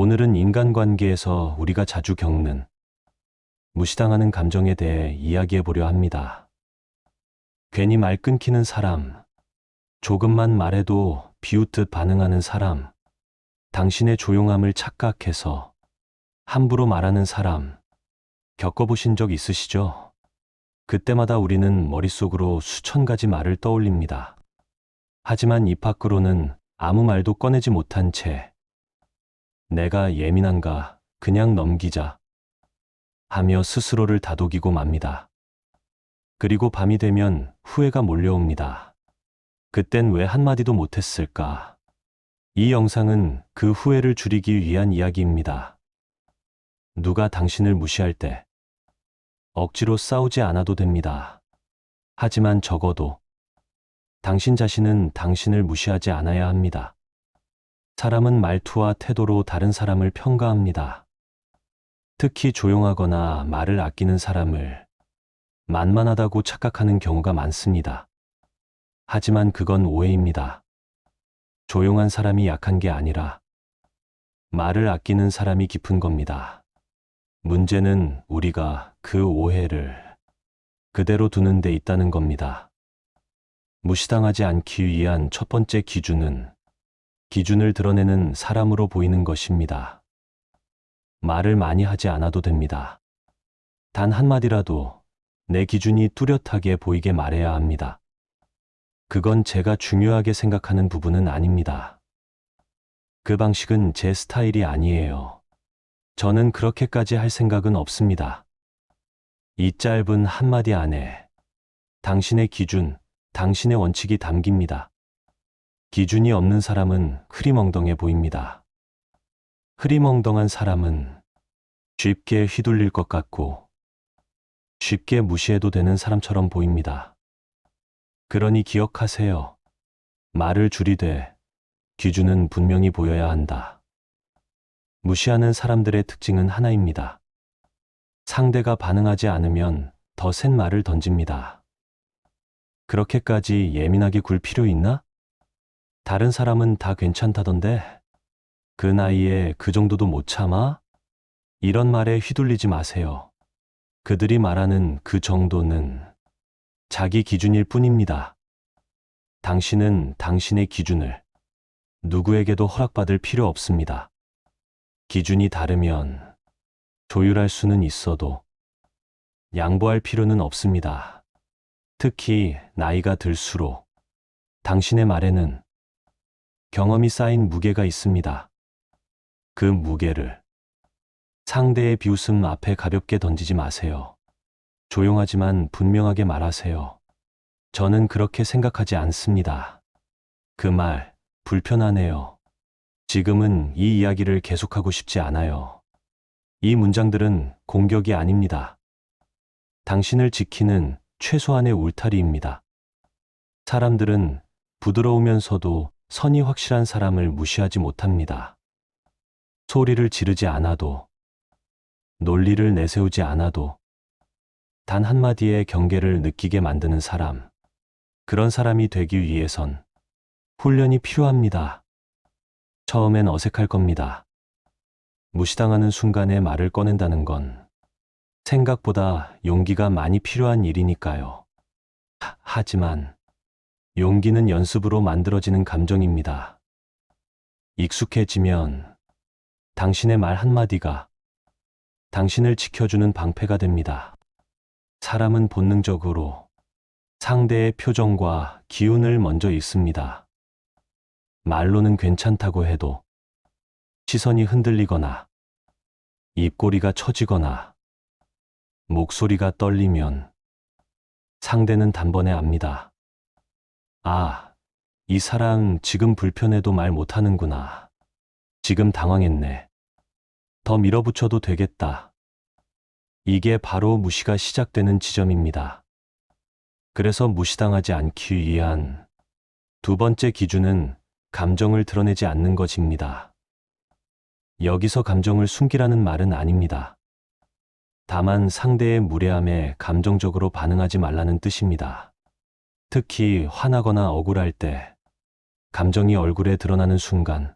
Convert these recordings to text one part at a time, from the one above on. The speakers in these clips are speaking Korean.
오늘은 인간관계에서 우리가 자주 겪는 무시당하는 감정에 대해 이야기해 보려 합니다. 괜히 말 끊기는 사람, 조금만 말해도 비웃듯 반응하는 사람, 당신의 조용함을 착각해서 함부로 말하는 사람, 겪어보신 적 있으시죠? 그때마다 우리는 머릿속으로 수천 가지 말을 떠올립니다. 하지만 입 밖으로는 아무 말도 꺼내지 못한 채 내가 예민한가 그냥 넘기자 하며 스스로를 다독이고 맙니다. 그리고 밤이 되면 후회가 몰려옵니다. 그땐 왜 한마디도 못했을까? 이 영상은 그 후회를 줄이기 위한 이야기입니다. 누가 당신을 무시할 때 억지로 싸우지 않아도 됩니다. 하지만 적어도 당신 자신은 당신을 무시하지 않아야 합니다. 사람은 말투와 태도로 다른 사람을 평가합니다. 특히 조용하거나 말을 아끼는 사람을 만만하다고 착각하는 경우가 많습니다. 하지만 그건 오해입니다. 조용한 사람이 약한 게 아니라 말을 아끼는 사람이 깊은 겁니다. 문제는 우리가 그 오해를 그대로 두는 데 있다는 겁니다. 무시당하지 않기 위한 첫 번째 기준은 기준을 드러내는 사람으로 보이는 것입니다. 말을 많이 하지 않아도 됩니다. 단 한마디라도 내 기준이 뚜렷하게 보이게 말해야 합니다. 그건 제가 중요하게 생각하는 부분은 아닙니다. 그 방식은 제 스타일이 아니에요. 저는 그렇게까지 할 생각은 없습니다. 이 짧은 한마디 안에 당신의 기준, 당신의 원칙이 담깁니다. 기준이 없는 사람은 흐리멍덩해 보입니다. 흐리멍덩한 사람은 쉽게 휘둘릴 것 같고 쉽게 무시해도 되는 사람처럼 보입니다. 그러니 기억하세요. 말을 줄이되 기준은 분명히 보여야 한다. 무시하는 사람들의 특징은 하나입니다. 상대가 반응하지 않으면 더 센 말을 던집니다. 그렇게까지 예민하게 굴 필요 있나? 다른 사람은 다 괜찮다던데 그 나이에 그 정도도 못 참아? 이런 말에 휘둘리지 마세요. 그들이 말하는 그 정도는 자기 기준일 뿐입니다. 당신은 당신의 기준을 누구에게도 허락받을 필요 없습니다. 기준이 다르면 조율할 수는 있어도 양보할 필요는 없습니다. 특히 나이가 들수록 당신의 말에는 경험이 쌓인 무게가 있습니다. 그 무게를 상대의 비웃음 앞에 가볍게 던지지 마세요. 조용하지만 분명하게 말하세요. 저는 그렇게 생각하지 않습니다. 그 말, 불편하네요. 지금은 이 이야기를 계속하고 싶지 않아요. 이 문장들은 공격이 아닙니다. 당신을 지키는 최소한의 울타리입니다. 사람들은 부드러우면서도 선이 확실한 사람을 무시하지 못합니다. 소리를 지르지 않아도, 논리를 내세우지 않아도, 단 한마디의 경계를 느끼게 만드는 사람. 그런 사람이 되기 위해선 훈련이 필요합니다. 처음엔 어색할 겁니다. 무시당하는 순간에 말을 꺼낸다는 건 생각보다 용기가 많이 필요한 일이니까요. 하, 하지만 용기는 연습으로 만들어지는 감정입니다. 익숙해지면 당신의 말 한마디가 당신을 지켜주는 방패가 됩니다. 사람은 본능적으로 상대의 표정과 기운을 먼저 읽습니다. 말로는 괜찮다고 해도 시선이 흔들리거나 입꼬리가 처지거나 목소리가 떨리면 상대는 단번에 압니다. 아, 이 사람 지금 불편해도 말 못하는구나. 지금 당황했네. 더 밀어붙여도 되겠다. 이게 바로 무시가 시작되는 지점입니다. 그래서 무시당하지 않기 위한 두 번째 기준은 감정을 드러내지 않는 것입니다. 여기서 감정을 숨기라는 말은 아닙니다. 다만 상대의 무례함에 감정적으로 반응하지 말라는 뜻입니다. 특히 화나거나 억울할 때 감정이 얼굴에 드러나는 순간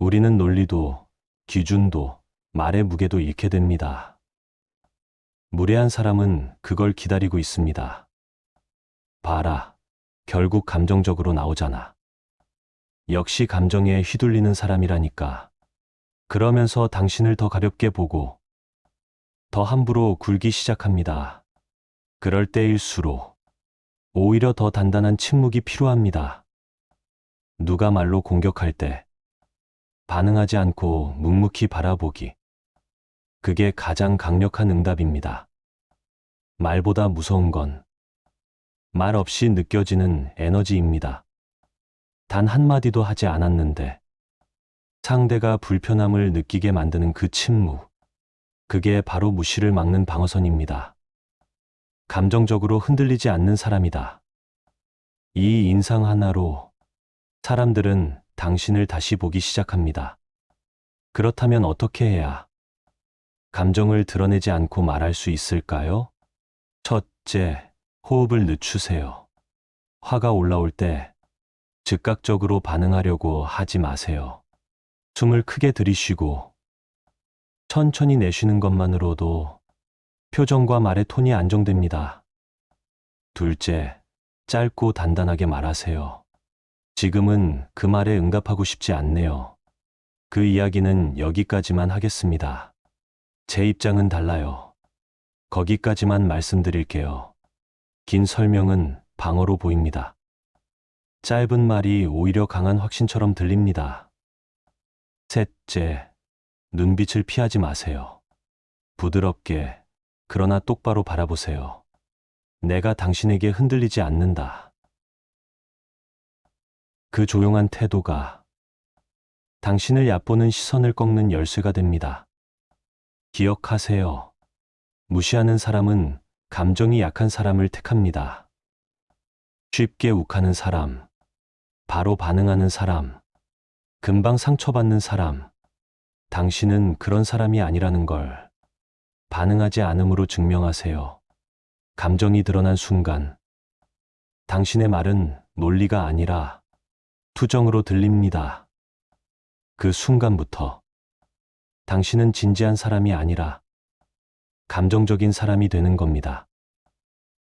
우리는 논리도 기준도, 말의 무게도 잃게 됩니다. 무례한 사람은 그걸 기다리고 있습니다. 봐라. 결국 감정적으로 나오잖아. 역시 감정에 휘둘리는 사람이라니까. 그러면서 당신을 더 가볍게 보고 더 함부로 굴기 시작합니다. 그럴 때일수록 오히려 더 단단한 침묵이 필요합니다. 누가 말로 공격할 때 반응하지 않고 묵묵히 바라보기. 그게 가장 강력한 응답입니다. 말보다 무서운 건 말 없이 느껴지는 에너지입니다. 단 한마디도 하지 않았는데 상대가 불편함을 느끼게 만드는 그 침묵. 그게 바로 무시를 막는 방어선입니다. 감정적으로 흔들리지 않는 사람이다. 이 인상 하나로 사람들은 당신을 다시 보기 시작합니다. 그렇다면 어떻게 해야 감정을 드러내지 않고 말할 수 있을까요? 첫째, 호흡을 늦추세요. 화가 올라올 때 즉각적으로 반응하려고 하지 마세요. 숨을 크게 들이쉬고 천천히 내쉬는 것만으로도 표정과 말의 톤이 안정됩니다. 둘째, 짧고 단단하게 말하세요. 지금은 그 말에 응답하고 싶지 않네요. 그 이야기는 여기까지만 하겠습니다. 제 입장은 달라요. 거기까지만 말씀드릴게요. 긴 설명은 방어로 보입니다. 짧은 말이 오히려 강한 확신처럼 들립니다. 셋째, 눈빛을 피하지 마세요. 부드럽게, 그러나 똑바로 바라보세요. 내가 당신에게 흔들리지 않는다. 그 조용한 태도가 당신을 얕보는 시선을 꺾는 열쇠가 됩니다. 기억하세요. 무시하는 사람은 감정이 약한 사람을 택합니다. 쉽게 욱하는 사람, 바로 반응하는 사람, 금방 상처받는 사람. 당신은 그런 사람이 아니라는 걸 반응하지 않음으로 증명하세요. 감정이 드러난 순간, 당신의 말은 논리가 아니라 투정으로 들립니다. 그 순간부터 당신은 진지한 사람이 아니라 감정적인 사람이 되는 겁니다.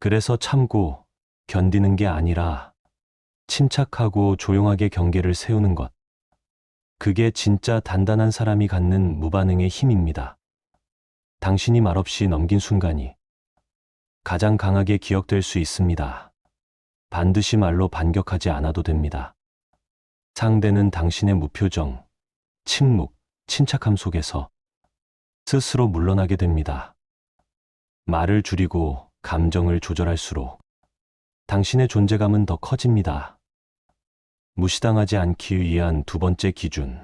그래서 참고 견디는 게 아니라 침착하고 조용하게 경계를 세우는 것. 그게 진짜 단단한 사람이 갖는 무반응의 힘입니다. 당신이 말없이 넘긴 순간이 가장 강하게 기억될 수 있습니다. 반드시 말로 반격하지 않아도 됩니다. 상대는 당신의 무표정, 침묵, 침착함 속에서 스스로 물러나게 됩니다. 말을 줄이고 감정을 조절할수록 당신의 존재감은 더 커집니다. 무시당하지 않기 위한 두 번째 기준.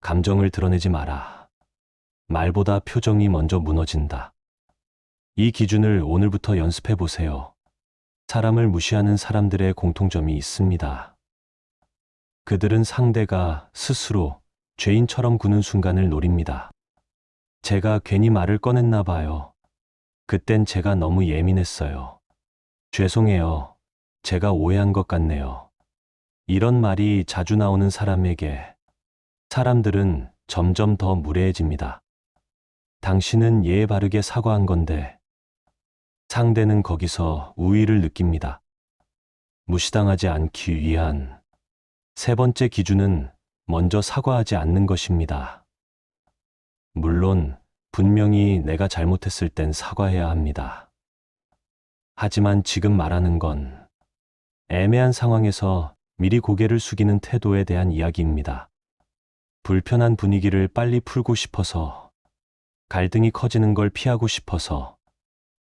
감정을 드러내지 마라. 말보다 표정이 먼저 무너진다. 이 기준을 오늘부터 연습해 보세요. 사람을 무시하는 사람들의 공통점이 있습니다. 그들은 상대가 스스로 죄인처럼 구는 순간을 노립니다. 제가 괜히 말을 꺼냈나 봐요. 그땐 제가 너무 예민했어요. 죄송해요. 제가 오해한 것 같네요. 이런 말이 자주 나오는 사람에게 사람들은 점점 더 무례해집니다. 당신은 예의 바르게 사과한 건데 상대는 거기서 우위를 느낍니다. 무시당하지 않기 위한 세 번째 기준은 먼저 사과하지 않는 것입니다. 물론 분명히 내가 잘못했을 땐 사과해야 합니다. 하지만 지금 말하는 건 애매한 상황에서 미리 고개를 숙이는 태도에 대한 이야기입니다. 불편한 분위기를 빨리 풀고 싶어서 갈등이 커지는 걸 피하고 싶어서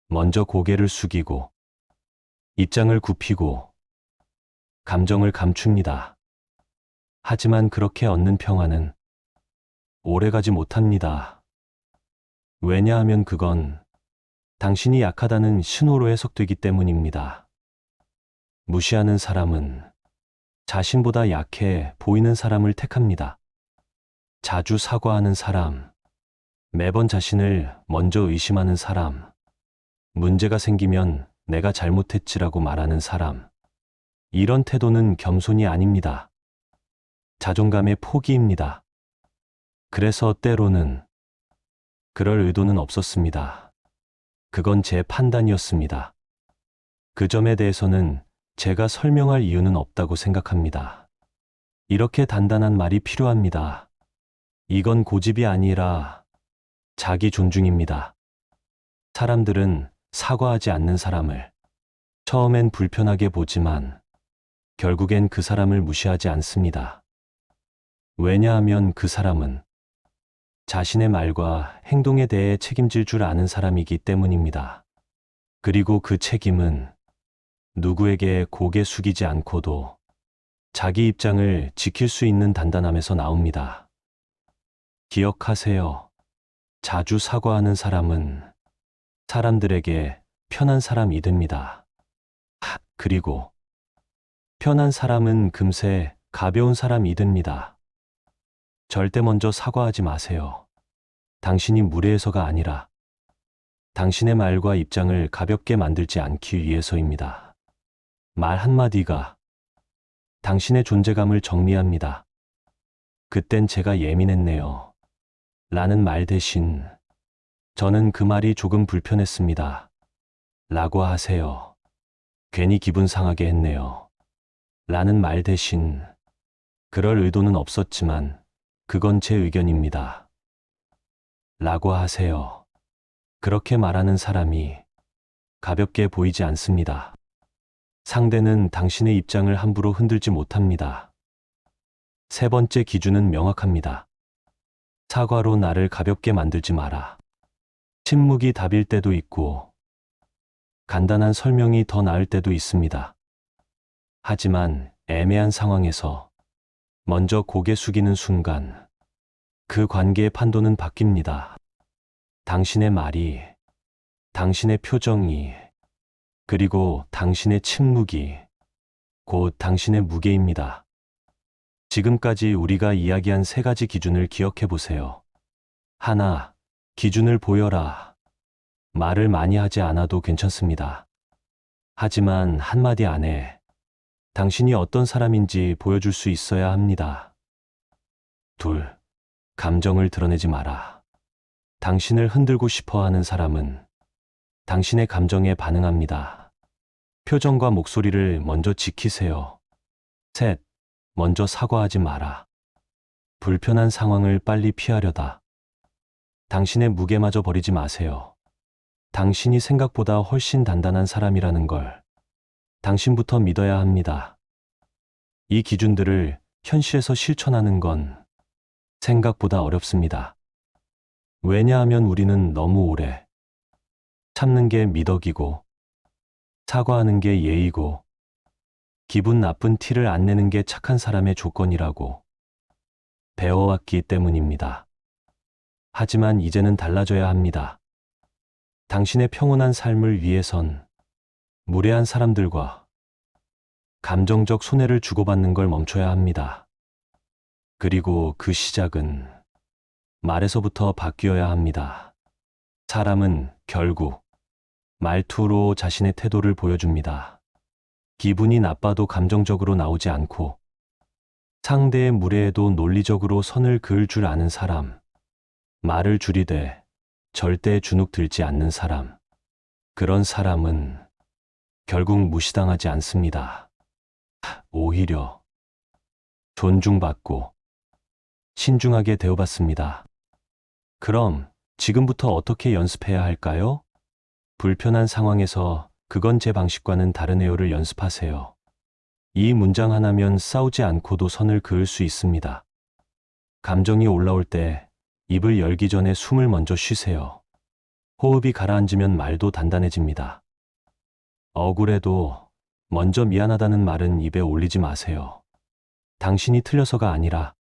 먼저 고개를 숙이고 입장을 굽히고 감정을 감춥니다. 하지만 그렇게 얻는 평화는 오래가지 못합니다. 왜냐하면 그건 당신이 약하다는 신호로 해석되기 때문입니다. 무시하는 사람은 자신보다 약해 보이는 사람을 택합니다. 자주 사과하는 사람, 매번 자신을 먼저 의심하는 사람, 문제가 생기면 내가 잘못했지라고 말하는 사람. 이런 태도는 겸손이 아닙니다. 자존감의 포기입니다. 그래서 때로는 그럴 의도는 없었습니다. 그건 제 판단이었습니다. 그 점에 대해서는 제가 설명할 이유는 없다고 생각합니다. 이렇게 단단한 말이 필요합니다. 이건 고집이 아니라 자기 존중입니다. 사람들은 사과하지 않는 사람을 처음엔 불편하게 보지만 결국엔 그 사람을 무시하지 않습니다. 왜냐하면 그 사람은 자신의 말과 행동에 대해 책임질 줄 아는 사람이기 때문입니다. 그리고 그 책임은 누구에게 고개 숙이지 않고도 자기 입장을 지킬 수 있는 단단함에서 나옵니다. 기억하세요. 자주 사과하는 사람은 사람들에게 편한 사람이 됩니다. 하, 그리고 편한 사람은 금세 가벼운 사람이 됩니다. 절대 먼저 사과하지 마세요. 당신이 무례해서가 아니라 당신의 말과 입장을 가볍게 만들지 않기 위해서입니다. 말 한마디가 당신의 존재감을 정리합니다. 그땐 제가 예민했네요. 라는 말 대신 저는 그 말이 조금 불편했습니다. 라고 하세요. 괜히 기분 상하게 했네요. 라는 말 대신 그럴 의도는 없었지만 그건 제 의견입니다. 라고 하세요. 그렇게 말하는 사람이 가볍게 보이지 않습니다. 상대는 당신의 입장을 함부로 흔들지 못합니다. 세 번째 기준은 명확합니다. 사과로 나를 가볍게 만들지 마라. 침묵이 답일 때도 있고, 간단한 설명이 더 나을 때도 있습니다. 하지만 애매한 상황에서 먼저 고개 숙이는 순간 그 관계의 판도는 바뀝니다. 당신의 말이, 당신의 표정이, 그리고 당신의 침묵이 곧 당신의 무게입니다. 지금까지 우리가 이야기한 세 가지 기준을 기억해 보세요. 하나, 기준을 보여라. 말을 많이 하지 않아도 괜찮습니다. 하지만 한마디 안에 당신이 어떤 사람인지 보여줄 수 있어야 합니다. 둘, 감정을 드러내지 마라. 당신을 흔들고 싶어 하는 사람은 당신의 감정에 반응합니다. 표정과 목소리를 먼저 지키세요. 셋, 먼저 사과하지 마라. 불편한 상황을 빨리 피하려다. 당신의 무게마저 버리지 마세요. 당신이 생각보다 훨씬 단단한 사람이라는 걸 당신부터 믿어야 합니다. 이 기준들을 현실에서 실천하는 건 생각보다 어렵습니다. 왜냐하면 우리는 너무 오래 참는 게 미덕이고 사과하는 게 예의고 기분 나쁜 티를 안 내는 게 착한 사람의 조건이라고 배워왔기 때문입니다. 하지만 이제는 달라져야 합니다. 당신의 평온한 삶을 위해선 무례한 사람들과 감정적 손해를 주고받는 걸 멈춰야 합니다. 그리고 그 시작은 말에서부터 바뀌어야 합니다. 사람은 결국 말투로 자신의 태도를 보여줍니다. 기분이 나빠도 감정적으로 나오지 않고 상대의 무례에도 논리적으로 선을 그을 줄 아는 사람, 말을 줄이되 절대 주눅 들지 않는 사람, 그런 사람은 결국 무시당하지 않습니다. 오히려 존중받고 신중하게 대우받습니다. 그럼 지금부터 어떻게 연습해야 할까요? 불편한 상황에서 그건 제 방식과는 다른 애호를 연습하세요. 이 문장 하나면 싸우지 않고도 선을 그을 수 있습니다. 감정이 올라올 때 입을 열기 전에 숨을 먼저 쉬세요. 호흡이 가라앉으면 말도 단단해집니다. 억울해도 먼저 미안하다는 말은 입에 올리지 마세요. 당신이 틀려서가 아니라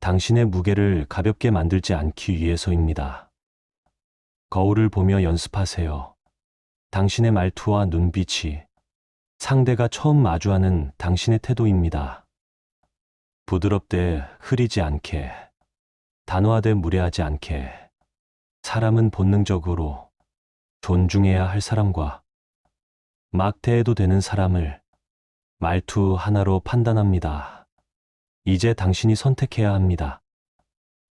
당신의 무게를 가볍게 만들지 않기 위해서입니다. 거울을 보며 연습하세요. 당신의 말투와 눈빛이 상대가 처음 마주하는 당신의 태도입니다. 부드럽되 흐리지 않게, 단호하되 무례하지 않게, 사람은 본능적으로 존중해야 할 사람과 막 대해도 되는 사람을 말투 하나로 판단합니다. 이제 당신이 선택해야 합니다.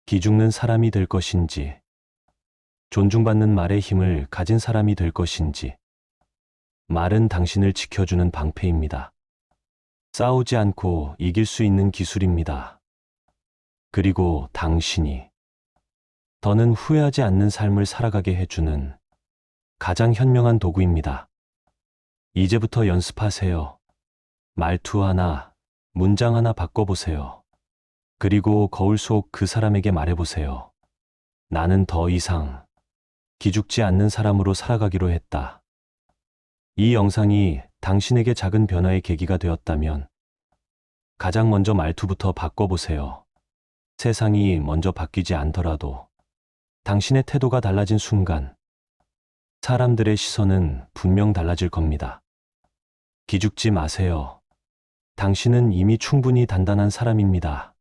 기죽는 사람이 될 것인지, 존중받는 말의 힘을 가진 사람이 될 것인지, 말은 당신을 지켜주는 방패입니다. 싸우지 않고 이길 수 있는 기술입니다. 그리고 당신이 더는 후회하지 않는 삶을 살아가게 해주는 가장 현명한 도구입니다. 이제부터 연습하세요. 말투 하나, 문장 하나 바꿔보세요. 그리고 거울 속 그 사람에게 말해보세요. 나는 더 이상 기죽지 않는 사람으로 살아가기로 했다. 이 영상이 당신에게 작은 변화의 계기가 되었다면 가장 먼저 말투부터 바꿔보세요. 세상이 먼저 바뀌지 않더라도 당신의 태도가 달라진 순간 사람들의 시선은 분명 달라질 겁니다. 기죽지 마세요. 당신은 이미 충분히 단단한 사람입니다.